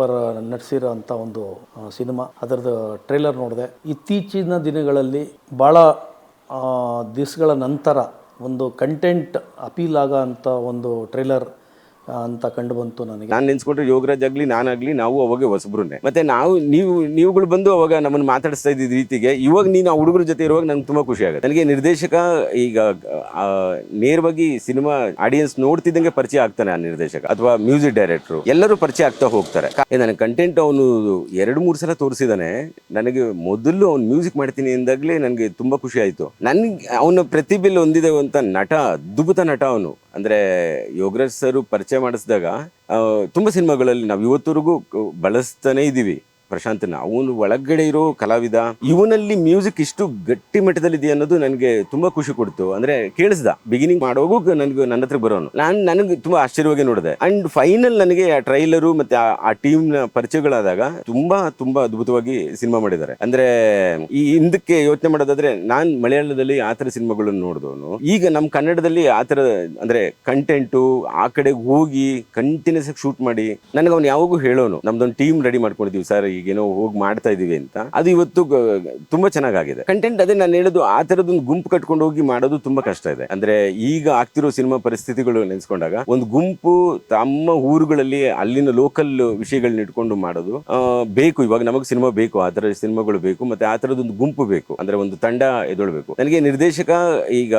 Number ನಟಿಸಿರೋ ಅಂಥ ಒಂದು cinema. ಅದರದ್ದು ಟ್ರೇಲರ್ ನೋಡಿದೆ. ಇತ್ತೀಚಿನ ದಿನಗಳಲ್ಲಿ ಭಾಳ ದಿವಸಗಳ ನಂತರ ಒಂದು ಕಂಟೆಂಟ್ ಅಪೀಲ್ ಆಗೋ ಅಂಥ ಒಂದು ಟ್ರೈಲರ್ ಅಂತ ಕಂಡು ಬಂತು ನನಗೆ. ನಾನು ನೆನ್ಸ್ಕೊಂಡ್ರೆ ಯೋಗರಾಜ್ ಆಗ್ಲಿ ನಾನಾಗ್ಲಿ, ನಾವು ಅವಾಗ ಹೊಸಬ್ರೆ ಮತ್ತೆ ನಾವು, ನೀವು, ನೀವುಗಳು ಬಂದು ಅವಾಗ ನಮ್ಮನ್ನು ಮಾತಾಡಿಸ್ತಾ ಇದ್ದಿದ್ದ ರೀತಿಗೆ, ಇವಾಗ ನೀನು ಆ ಹುಡುಗರ ಜೊತೆ ಇರುವಾಗ ನಂಗೆ ತುಂಬಾ ಖುಷಿ ಆಗುತ್ತೆ. ನನಗೆ ನಿರ್ದೇಶಕ ಈಗ ನೇರವಾಗಿ ಸಿನಿಮಾ ಆಡಿಯನ್ಸ್ ನೋಡ್ತಿದ್ದಂಗೆ ಪರಿಚಯ ಆಗ್ತಾನೆ ಆ ನಿರ್ದೇಶಕ ಅಥವಾ ಮ್ಯೂಸಿಕ್ ಡೈರೆಕ್ಟ್ರು. ಎಲ್ಲರೂ ಪರಿಚಯ ಆಗ್ತಾ ಹೋಗ್ತಾರೆ. ನನ್ನ ಕಂಟೆಂಟ್ ಅವನು ಎರಡು, ಮೂರು ಸಲ ತೋರಿಸಿದಾನೆ. ನನಗೆ ಮೊದಲು ಅವ್ನು ಮ್ಯೂಸಿಕ್ ಮಾಡ್ತೀನಿ ಎಂದಾಗಲೇ ನನಗೆ ತುಂಬಾ ಖುಷಿ ಆಯಿತು. ನನಗೆ, ಅವನ ಪ್ರತಿಭೆಯಲ್ಲಿ ಹೊಂದಿದೆ ಅಂತ ನಟ, ಅದ್ಭುತ ನಟ ಅವನು. ಅಂದ್ರೆ ಯೋಗರಾಜ್ ಸರು ಪರಿಚಯ ಮಾಡಿಸಿದಾಗ ತುಂಬ ಸಿನಿಮಾಗಳಲ್ಲಿ ನಾವು ಇವತ್ತವರೆಗೂ ಬಳಸ್ತಾನೇ ಇದೀವಿ. ಪ್ರಶಾಂತನ ಅವನು ಒಳಗಡೆ ಇರೋ ಕಲಾವಿದ, ಇವನಲ್ಲಿ ಮ್ಯೂಸಿಕ್ ಇಷ್ಟು ಗಟ್ಟಿ ಮಟ್ಟದಲ್ಲಿದೆ ಅನ್ನೋದು ನನಗೆ ತುಂಬಾ ಖುಷಿ ಕೊಡ್ತು. ಅಂದ್ರೆ ಕೇಳಿಸ್ದ. ಬಿಗಿನಿಂಗ್ ಮಾಡೋಗು ನನಗೆ ನನ್ನ ಹತ್ರ ಬರೋನು. ನಾನು ನನಗೆ ತುಂಬಾ ಆಶ್ಚರ್ಯವಾಗಿ ನೋಡಿದೆ. ಅಂಡ್ ಫೈನಲ್ ನನಗೆ ಆ ಟ್ರೈಲರು ಮತ್ತೆ ಆ- ಆ ಟೀಮ್ನ ಪರಿಚಯಗಳಾದಾಗ ತುಂಬಾ ತುಂಬಾ ಅದ್ಭುತವಾಗಿ ಸಿನಿಮಾ ಮಾಡಿದ್ದಾರೆ. ಅಂದ್ರೆ ಈ ಹಿಂದಕ್ಕೆ ಯೋಚನೆ ಮಾಡೋದಾದ್ರೆ ನಾನ್ ಮಲಯಾಳದಲ್ಲಿ ಆ ಥರ ಸಿನಿಮಾಗಳನ್ನು ನೋಡಿದವನು. ಈಗ ನಮ್ಮ ಕನ್ನಡದಲ್ಲಿ ಆ ತರ ಅಂದ್ರೆ ಕಂಟೆಂಟು ಆ ಕಡೆ ಹೋಗಿ ಕಂಟಿನ್ಯೂಸ್ ಶೂಟ್ ಮಾಡಿ ನನಗೆ ಅವ್ನು ಯಾವಾಗೂ ಹೇಳೋನು. ನಮ್ದೊಂದು ಟೀಮ್ ರೆಡಿ ಮಾಡ್ಕೊಂಡಿದ್ದೀವಿ ಸರ್ ಈಗೇನೋ ಹೋಗಿ ಮಾಡ್ತಾ ಇದೀವಿ ಅಂತ, ಅದು ಇವತ್ತು ತುಂಬಾ ಚೆನ್ನಾಗಿದೆ ಕಂಟೆಂಟ್ ಅದೇ ನಾನು ಹೇಳೋದು, ಆ ತರದೊಂದು ಗುಂಪು ಕಟ್ಕೊಂಡು ಹೋಗಿ ಮಾಡೋದು ತುಂಬಾ ಕಷ್ಟ ಇದೆ. ಅಂದ್ರೆ ಈಗ ಆಗ್ತಿರೋ ಸಿನಿಮಾ ಪರಿಸ್ಥಿತಿಗಳು ನೆನೆಸ್ಕೊಂಡಾಗ, ಒಂದು ಗುಂಪು ತಮ್ಮ ಊರುಗಳಲ್ಲಿ ಅಲ್ಲಿನ ಲೋಕಲ್ ವಿಷಯಗಳನ್ನ ಇಟ್ಕೊಂಡು ಮಾಡೋದು ಬೇಕು. ಇವಾಗ ನಮಗೆ ಸಿನಿಮಾ ಬೇಕು, ಆ ತರ ಸಿನಿಮಾಗಳು ಬೇಕು, ಮತ್ತೆ ಆ ತರದೊಂದು ಗುಂಪು ಬೇಕು. ಅಂದ್ರೆ ಒಂದು ತಂಡ ಎದೊಳ್ಬೇಕು. ನನಗೆ ನಿರ್ದೇಶಕ ಈಗ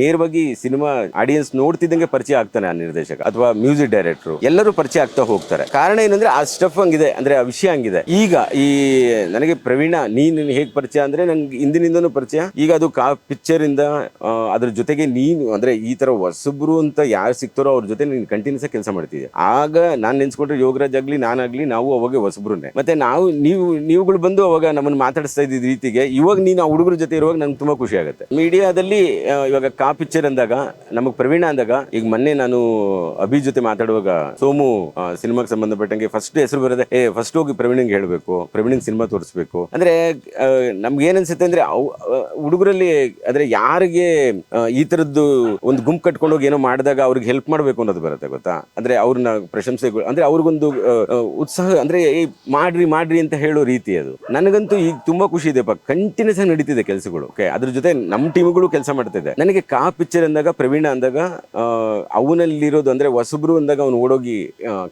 ನೇರವಾಗಿ ಸಿನಿಮಾ ಆಡಿಯನ್ಸ್ ನೋಡ್ತಿದ್ದಂಗೆ ಪರಿಚಯ ಆಗ್ತಾನೆ ಆ ನಿರ್ದೇಶಕ, ಅಥವಾ ಮ್ಯೂಸಿಕ್ ಡೈರೆಕ್ಟರ್ ಎಲ್ಲರೂ ಪರಿಚಯ ಆಗ್ತಾ ಹೋಗ್ತಾರೆ. ಕಾರಣ ಏನಂದ್ರೆ ಆ ಸ್ಟಫ್ ಹಂಗಿದೆ. ಅಂದ್ರೆ ವಿಷಯ ಹಂಗಿದೆ. ಈಗ ಈ ನನಗೆ ಪ್ರವೀಣ ನೀನು ಹೇಗ್ ಪರಿಚಯ ಅಂದ್ರೆ ನಂಗೆ ಹಿಂದಿನಿಂದನೂ ಪರಿಚಯ. ಈಗ ಅದು ಕಾ ಪಿಕ್ಚರ್ ಇಂದ ಆ, ಅದ್ರ ಜೊತೆಗೆ ನೀನು ಅಂದ್ರೆ ಈ ತರ ಹೊಸಬ್ರು ಅಂತ ಯಾರು ಸಿಕ್ತಾರೋ ಅವ್ರ ಜೊತೆ ನೀನು ಕಂಟಿನ್ಯೂಸ್ ಕೆಲಸ ಮಾಡ್ತಿದ್ದೆ ಆಗ ನಾನು ನೆನ್ಸ್ಕೊಂಡ್ರೆ ಯೋಗರಾಜ್ ಆಗ್ಲಿ ನಾನಾಗ್ಲಿ ನಾವು ಅವಾಗ ಹೊಸಬ್ರುನೇ. ಮತ್ತೆ ನಾವು ನೀವು ನೀವುಗಳು ಬಂದು ಅವಾಗ ನಮ್ಮನ್ನ ಮಾತಾಡಿಸ್ತಾ ಇದ್ದಿದ್ದ ರೀತಿಗೆ ಇವಾಗ ನೀನು ಆ ಹುಡುಗರ ಜೊತೆ ಇರುವಾಗ ನಂಗೆ ತುಂಬಾ ಖುಷಿ ಆಗುತ್ತೆ. ಮೀಡಿಯಾದಲ್ಲಿ ಇವಾಗ ಕಾ ಪಿಕ್ಚರ್ ಅಂದಾಗ ನಮಗ್ ಪ್ರವೀಣ ಅಂದಾಗ ಈಗ ಮೊನ್ನೆ ನಾನು ಅಭಿ ಜೊತೆ ಮಾತಾಡುವಾಗ ಸೋಮು ಸಿನಿಮಾಗೆ ಸಂಬಂಧಪಟ್ಟಂಗೆ ಫಸ್ಟ್ ಹೆಸರು ಬರೋದೆ ಏ ಫಸ್ಟ್ ಹೋಗಿ ಪ್ರವೀಣಿಂಗ್ ಹೇಳ್ಬೇಕು, ಪ್ರವೀಣಿಂಗ್ ಸಿನಿಮಾ ತೋರಿಸ್ಬೇಕು. ಅಂದ್ರೆ ನಮ್ಗೆ ಏನ್ ಅನ್ಸುತ್ತೆ ಅಂದ್ರೆ ಹುಡುಗರಲ್ಲಿ ಅಂದ್ರೆ ಯಾರಿಗೆ ಈ ತರದ್ದು ಒಂದು ಗುಂಪು ಕಟ್ಕೊಂಡು ಹೋಗಿ ಏನೋ ಮಾಡಿದಾಗ ಅವ್ರಿಗೆ ಹೆಲ್ಪ್ ಮಾಡ್ಬೇಕು ಅನ್ನೋದು ಬರುತ್ತೆ ಗೊತ್ತಾ? ಅಂದ್ರೆ ಅವ್ರನ್ನ ಪ್ರಶಂಸೆಗಳು, ಅಂದ್ರೆ ಅವ್ರಿಗೊಂದು ಉತ್ಸಾಹ, ಅಂದ್ರೆ ಮಾಡ್ರಿ ಮಾಡ್ರಿ ಅಂತ ಹೇಳೋ ರೀತಿ ಅದು. ನನಗಂತೂ ಈಗ ತುಂಬಾ ಖುಷಿ ಇದೆಪ್ಪ ಕಂಟಿನ್ಯೂಸ್ ಆಗಿ ನಡೀತಿದೆ ಕೆಲಸಗಳು, ಓಕೆ? ಅದ್ರ ಜೊತೆ ನಮ್ಮ ಟೀಮ್ಗಳು ಕೆಲಸ ಮಾಡ್ತಿದೆ ನನಗೆ ಕಾ ಪಿಕ್ಚರ್ ಅಂದಾಗ, ಪ್ರವೀಣ ಅಂದಾಗ ಅವನಲ್ಲಿರೋದು ಅಂದ್ರೆ ಹೊಸಬ್ರು ಅಂದಾಗ ಅವ್ನು ಓಡೋಗಿ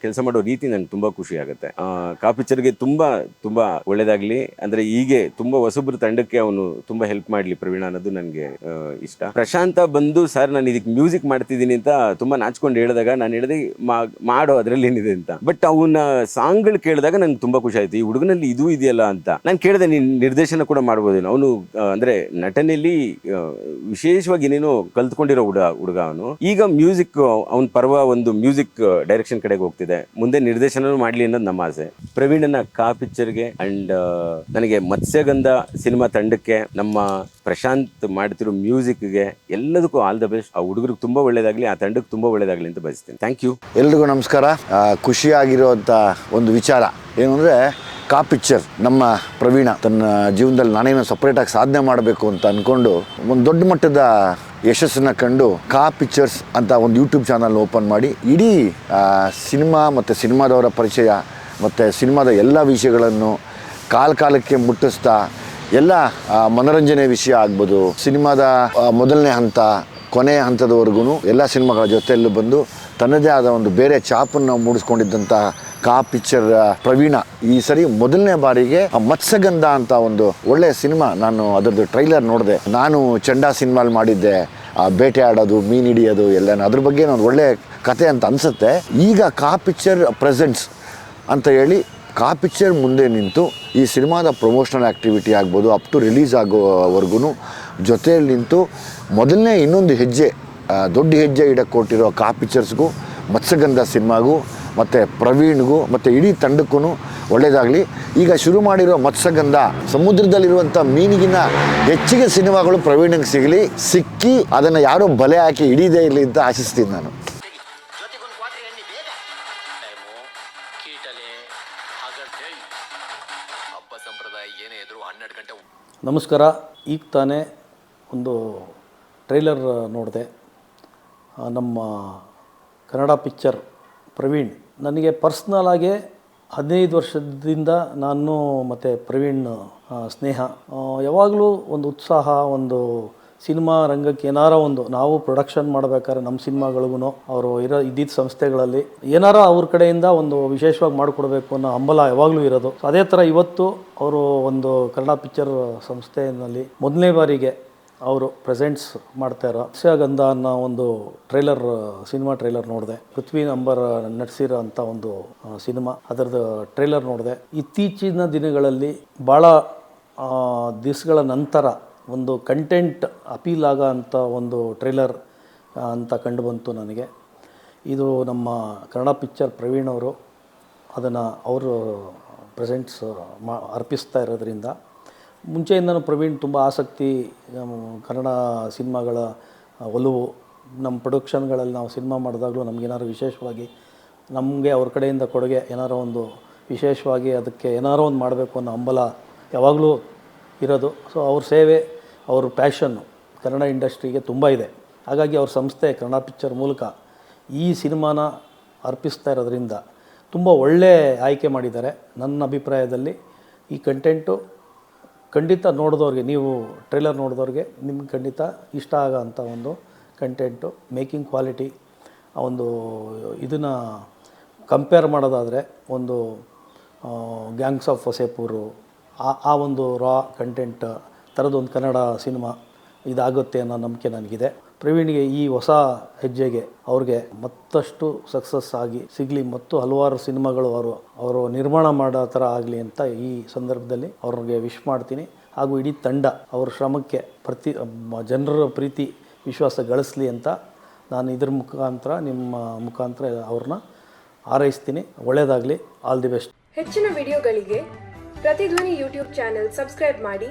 ಕೆಲಸ ಮಾಡೋ ರೀತಿ ನನಗೆ ತುಂಬಾ ಖುಷಿ ಆಗುತ್ತೆ. ಕಾ ಪಿಕ್ಚರ್ಗೆ ತುಂಬ ತುಂಬ ಒಳ್ಳೆಯದಾಗಲಿ ಅಂದ್ರೆ ಹೀಗೆ ತುಂಬ ಹೊಸಬ್ರ ತಂಡಕ್ಕೆ ಅವನು ತುಂಬ ಹೆಲ್ಪ್ ಮಾಡಲಿ ಪ್ರವೀಣ ಅನ್ನೋದು ನನಗೆ ಇಷ್ಟ. ಪ್ರಶಾಂತ ಬಂದು, ಸರ್, ನಾನು ಇದಕ್ಕೆ ಮ್ಯೂಸಿಕ್ ಮಾಡ್ತಿದ್ದೀನಿ ಅಂತ ತುಂಬಾ ನಾಚ್ಕೊಂಡು ಹೇಳಿದಾಗ ನಾನು ಹೇಳಿದೆ ಮಾಡೋ, ಅದರಲ್ಲಿ ಏನಿದೆ ಅಂತ. ಬಟ್ ಅವನ ಸಾಂಗ್ಗಳು ಕೇಳಿದಾಗ ನಂಗೆ ತುಂಬಾ ಖುಷಿ ಆಯ್ತು, ಈ ಹುಡುಗನಲ್ಲಿ ಇದು ಇದೆಯಲ್ಲ ಅಂತ. ನಾನು ಕೇಳಿದೆ, ನೀನು ನಿರ್ದೇಶನ ಕೂಡ ಮಾಡ್ಬೋದೇನು? ಅವನು ಅಂದ್ರೆ ನಟನೆಯಲ್ಲಿ ವಿಶೇಷವಾಗಿ ಏನೇನೋ ಕಲ್ತ್ಕೊಂಡಿರೋ ಹುಡುಗ ಹುಡುಗ ಅವನು. ಈಗ ಮ್ಯೂಸಿಕ್ ಅವನ ಪರ್ವ ಒಂದು ಮ್ಯೂಸಿಕ್ ಡೈರೆಕ್ಷನ್ ಕಡೆಗೆ ಹೋಗ್ತಿದೆ. ಮುಂದೆ ನಿರ್ದೇಶನ ಮಾಡ್ಲಿ ಅನ್ನೋದು ನಮ್ಮ ಆಸೆ. ಪ್ರವೀಣನ ಕಾ ಪಿಕ್ಚರ್ಗೆ ಅಂಡ್ ನನಗೆ ಮತ್ಸ್ಯಗಂಧ ಸಿನಿಮಾ ತಂಡಕ್ಕೆ ನಮ್ಮ ಪ್ರಶಾಂತ್ ಮಾಡ್ತಿರೋ ಮ್ಯೂಸಿಕ್ಗೆ ಎಲ್ಲದಕ್ಕೂ ಆಲ್ ದ ಬೆಸ್ಟ್. ಆ ಹುಡುಗರಿಗೆ ತುಂಬಾ ಒಳ್ಳೇದಾಗ್ಲಿ, ಆ ತಂಡಕ್ಕೆ ತುಂಬಾ ಒಳ್ಳೇದಾಗ್ಲಿ ಅಂತ ಬಯಸ್ತೀನಿ. Thank you. ಎಲ್ರಿಗೂ ನಮಸ್ಕಾರ. ಖುಷಿಯಾಗಿರುವಂಥ ಒಂದು ವಿಚಾರ ಏನು ಅಂದರೆ ಕಾ ಪಿಕ್ಚರ್ ನಮ್ಮ ಪ್ರವೀಣ ತನ್ನ ಜೀವನದಲ್ಲಿ ನಾನೇನೋ ಸಪ್ರೇಟಾಗಿ ಸಾಧನೆ ಮಾಡಬೇಕು ಅಂತ ಅಂದ್ಕೊಂಡು ಒಂದು ದೊಡ್ಡ ಮಟ್ಟದ ಯಶಸ್ಸನ್ನು ಕಂಡು ಕಾ ಪಿಕ್ಚರ್ಸ್ ಅಂತ ಒಂದು ಯೂಟ್ಯೂಬ್ ಚಾನಲ್ ಓಪನ್ ಮಾಡಿ ಇಡೀ ಸಿನಿಮಾ ಮತ್ತು ಸಿನಿಮಾದವರ ಪರಿಚಯ ಮತ್ತು ಸಿನಿಮಾದ ಎಲ್ಲ ವಿಷಯಗಳನ್ನು ಕಾಲ ಕಾಲಕ್ಕೆ ಮುಟ್ಟಿಸ್ತಾ ಎಲ್ಲ ಮನೋರಂಜನೆ ವಿಷಯ ಆಗ್ಬೋದು. ಸಿನಿಮಾದ ಮೊದಲನೇ ಹಂತ ಕೊನೆಯ ಹಂತದವರೆಗೂ ಎಲ್ಲ ಸಿನಿಮಾಗಳ ಜೊತೆಯಲ್ಲೂ ಬಂದು ತನ್ನದೇ ಆದ ಒಂದು ಬೇರೆ ಚಾಪನ್ನು ಮೂಡಿಸ್ಕೊಂಡಿದ್ದಂಥ ಕಾ ಪಿಕ್ಚರ್ ಪ್ರವೀಣ ಈ ಸರಿ ಮೊದಲನೇ ಬಾರಿಗೆ ಮತ್ಸ್ಯಗಂಧ ಅಂತ ಒಂದು ಒಳ್ಳೆಯ ಸಿನಿಮಾ ನಾನು ಅದರದ್ದು ಟ್ರೈಲರ್ ನೋಡಿದೆ. ನಾನು ಚಂಡಾ ಸಿನಿಮಾಲ್ ಮಾಡಿದ್ದೆ. ಆ, ಬೇಟೆ ಆಡೋದು, ಮೀನು ಹಿಡಿಯೋದು ಎಲ್ಲ ಅದ್ರ ಬಗ್ಗೆ ಒಂದು ಒಳ್ಳೆಯ ಕತೆ ಅಂತ ಅನಿಸುತ್ತೆ. ಈಗ ಕಾ ಪಿಕ್ಚರ್ ಪ್ರೆಸೆಂಟ್ಸ್ ಅಂತ ಹೇಳಿ ಕಾ ಪಿಕ್ಚರ್ ಮುಂದೆ ನಿಂತು ಈ ಸಿನಿಮಾದ ಪ್ರಮೋಷನಲ್ ಆ್ಯಕ್ಟಿವಿಟಿ ಆಗ್ಬೋದು ಅಪ್ ಟು ರಿಲೀಸ್ ಆಗೋವರೆಗೂ ಜೊತೆಯಲ್ಲಿ ನಿಂತು ಮೊದಲನೇ ಇನ್ನೊಂದು ಹೆಜ್ಜೆ ದೊಡ್ಡ ಹೆಜ್ಜೆ ಇಡಕ್ಕೆ ಕೊಟ್ಟಿರೋ ಕಾ ಪಿಕ್ಚರ್ಸ್ಗೂ, ಮತ್ಸ್ಯಗಂಧ ಸಿನಿಮಾಗೂ, ಮತ್ತು ಪ್ರವೀಣ್ಗೂ, ಮತ್ತು ಇಡೀ ತಂಡಕ್ಕೂ ಒಳ್ಳೆಯದಾಗಲಿ ಈಗ ಶುರು ಮಾಡಿರೋ ಮತ್ಸ್ಯಗಂಧ, ಸಮುದ್ರದಲ್ಲಿರುವಂಥ ಮೀನಿಗಿನ ಹೆಚ್ಚಿಗೆ ಸಿನಿಮಾಗಳು ಪ್ರವೀಣಿಗೆ ಸಿಗಲಿ, ಸಿಕ್ಕಿ ಅದನ್ನು ಯಾರೂ ಬಲೆ ಹಾಕಿ ಹಿಡಿದೇ ಇರಲಿ ಅಂತ ಆಶಿಸ್ತೀನಿ ನಾನು. ಕ್ವಾಟ್ರಿ ಎಣ್ಣೆ ಬೇಗ. ಟೈಮು ಕೀಟಲೆ ಹಗರ್ಟೆ. ಹಬ್ಬ ಸಂಪ್ರದಾಯ ಏನೇ ಇದ್ರು ಹನ್ನೆರಡು ಗಂಟೆ ನಮಸ್ಕಾರ ಈಗ ತಾನೇ ಒಂದು ಟ್ರೈಲರ್ ನೋಡಿದೆ. ನಮ್ಮ ಕನ್ನಡ ಪಿಕ್ಚರ್ ಪ್ರವೀಣ್. ನನಗೆ ಪರ್ಸ್ನಲಾಗೆ ಹದಿನೈದು ವರ್ಷದಿಂದ ನಾನು ಮತ್ತು ಪ್ರವೀಣ್ ಸ್ನೇಹ. ಯಾವಾಗಲೂ ಒಂದು ಉತ್ಸಾಹ ಒಂದು ಸಿನಿಮಾ ರಂಗಕ್ಕೆ ಏನಾರ ಒಂದು ನಾವು ಪ್ರೊಡಕ್ಷನ್ ಮಾಡಬೇಕಾದ್ರೆ ನಮ್ಮ ಸಿನಿಮಾಗಳಿಗೂ ಅವರು ಇರೋ ಇದ್ದಿದ್ದ ಸಂಸ್ಥೆಗಳಲ್ಲಿ ಏನಾರ ಅವ್ರ ಕಡೆಯಿಂದ ಒಂದು ವಿಶೇಷವಾಗಿ ಮಾಡಿಕೊಡ್ಬೇಕು ಅನ್ನೋ ಹಂಬಲ ಯಾವಾಗಲೂ ಇರೋದು. ಅದೇ ಥರ ಇವತ್ತು ಅವರು ಒಂದು ಕನ್ನಡ ಪಿಕ್ಚರ್ ಸಂಸ್ಥೆಯಲ್ಲಿ ಮೊದಲನೇ ಬಾರಿಗೆ ಅವರು ಪ್ರೆಸೆಂಟ್ಸ್ ಮಾಡ್ತಾ ಇರೋ ಗಂಧ ಅನ್ನೋ ಒಂದು ಟ್ರೈಲರ್ ಸಿನಿಮಾ ಟ್ರೈಲರ್ ನೋಡಿದೆ. ಪೃಥ್ವಿ ನಂಬರ್ ನಡೆಸಿರೋ ಅಂತ ಒಂದು ಸಿನಿಮಾ. ಅದರದ್ದು ಟ್ರೈಲರ್ ನೋಡಿದೆ. ಇತ್ತೀಚಿನ ದಿನಗಳಲ್ಲಿ ಭಾಳ ದಿವಸಗಳ ನಂತರ ಒಂದು ಕಂಟೆಂಟ್ ಅಪೀಲ್ ಆಗೋ ಅಂಥ ಒಂದು ಟ್ರೈಲರ್ ಅಂತ ಕಂಡು ಬಂತು ನನಗೆ. ಇದು ನಮ್ಮ ಕನ್ನಡ ಪಿಕ್ಚರ್ ಪ್ರವೀಣ್ ಅವರು ಅದನ್ನು ಅವರು ಪ್ರೆಸೆಂಟ್ಸ್ ಮಾ, ಅರ್ಪಿಸ್ತಾ ಇರೋದ್ರಿಂದ. ಮುಂಚೆಯಿಂದನೂ ಪ್ರವೀಣ್ ತುಂಬ ಆಸಕ್ತಿ ಕನ್ನಡ ಸಿನಿಮಾಗಳ ಒಲವು, ನಮ್ಮ ಪ್ರೊಡಕ್ಷನ್ಗಳಲ್ಲಿ ನಾವು ಸಿನಿಮಾ ಮಾಡಿದಾಗಲೂ ನಮಗೇನಾದ್ರು ವಿಶೇಷವಾಗಿ, ನಮಗೆ ಅವ್ರ ಕಡೆಯಿಂದ ಕೊಡುಗೆ ಏನಾರೋ ಒಂದು ವಿಶೇಷವಾಗಿ ಅದಕ್ಕೆ ಏನಾರೋ ಒಂದು ಮಾಡಬೇಕು ಅನ್ನೋ ಹಂಬಲ ಯಾವಾಗಲೂ ಇರೋದು. ಸೊ ಅವ್ರ ಸೇವೆ ಅವ್ರ ಪ್ಯಾಷನ್ನು ಕನ್ನಡ ಇಂಡಸ್ಟ್ರಿಗೆ ತುಂಬ ಇದೆ. ಹಾಗಾಗಿ ಅವ್ರ ಸಂಸ್ಥೆ ಕನ್ನಡ ಪಿಕ್ಚರ್ ಮೂಲಕ ಈ ಸಿನಿಮಾನ ಅರ್ಪಿಸ್ತಾ ಇರೋದ್ರಿಂದ ತುಂಬ ಒಳ್ಳೆ ಆಯ್ಕೆ ಮಾಡಿದ್ದಾರೆ. ನನ್ನ ಅಭಿಪ್ರಾಯದಲ್ಲಿ ಈ ಕಂಟೆಂಟು ಖಂಡಿತ ನೋಡಿದವ್ರಿಗೆ, ನೀವು ಟ್ರೈಲರ್ ನೋಡಿದವ್ರಿಗೆ ನಿಮ್ಗೆ ಖಂಡಿತ ಇಷ್ಟ ಆಗೋ ಒಂದು ಕಂಟೆಂಟು ಮೇಕಿಂಗ್ ಕ್ವಾಲಿಟಿ ಆ ಒಂದು ಇದನ್ನು ಕಂಪೇರ್ ಮಾಡೋದಾದರೆ ಒಂದು ಗ್ಯಾಂಗ್ಸ್ ಆಫ್ ಹೊಸೇಪೂರು ಆ ಆ ಒಂದು ರಾ ಕಂಟೆಂಟ್ ಥರದೊಂದು ಕನ್ನಡ ಸಿನಿಮಾ ಇದಾಗುತ್ತೆ ಅನ್ನೋ ನಂಬಿಕೆ ನನಗಿದೆ. ಪ್ರವೀಣ್ಗೆ ಈ ಹೊಸ ಹೆಜ್ಜೆಗೆ ಅವ್ರಿಗೆ ಮತ್ತಷ್ಟು ಸಕ್ಸಸ್ ಆಗಿ ಸಿಗಲಿ ಮತ್ತು ಹಲವಾರು ಸಿನಿಮಾಗಳು ಅವರು ಅವರು ನಿರ್ಮಾಣ ಮಾಡೋ ಥರ ಆಗಲಿ ಅಂತ ಈ ಸಂದರ್ಭದಲ್ಲಿ ಅವ್ರಿಗೆ ವಿಶ್ ಮಾಡ್ತೀನಿ. ಹಾಗೂ ಇಡೀ ತಂಡ ಅವ್ರ ಶ್ರಮಕ್ಕೆ ಪ್ರತಿ ಜನರ ಪ್ರೀತಿ, ವಿಶ್ವಾಸ ಗಳಿಸ್ಲಿ ಅಂತ ನಾನು ಇದ್ರ ಮುಖಾಂತರ, ನಿಮ್ಮ ಮುಖಾಂತರ ಅವ್ರನ್ನ ಹಾರೈಸ್ತೀನಿ. ಒಳ್ಳೇದಾಗಲಿ. All the best. ಹೆಚ್ಚಿನ ವಿಡಿಯೋಗಳಿಗೆ ಪ್ರತಿಧ್ವನಿ ಯೂಟ್ಯೂಬ್ ಚಾನೆಲ್ ಸಬ್ಸ್ಕ್ರೈಬ್ ಮಾಡಿ.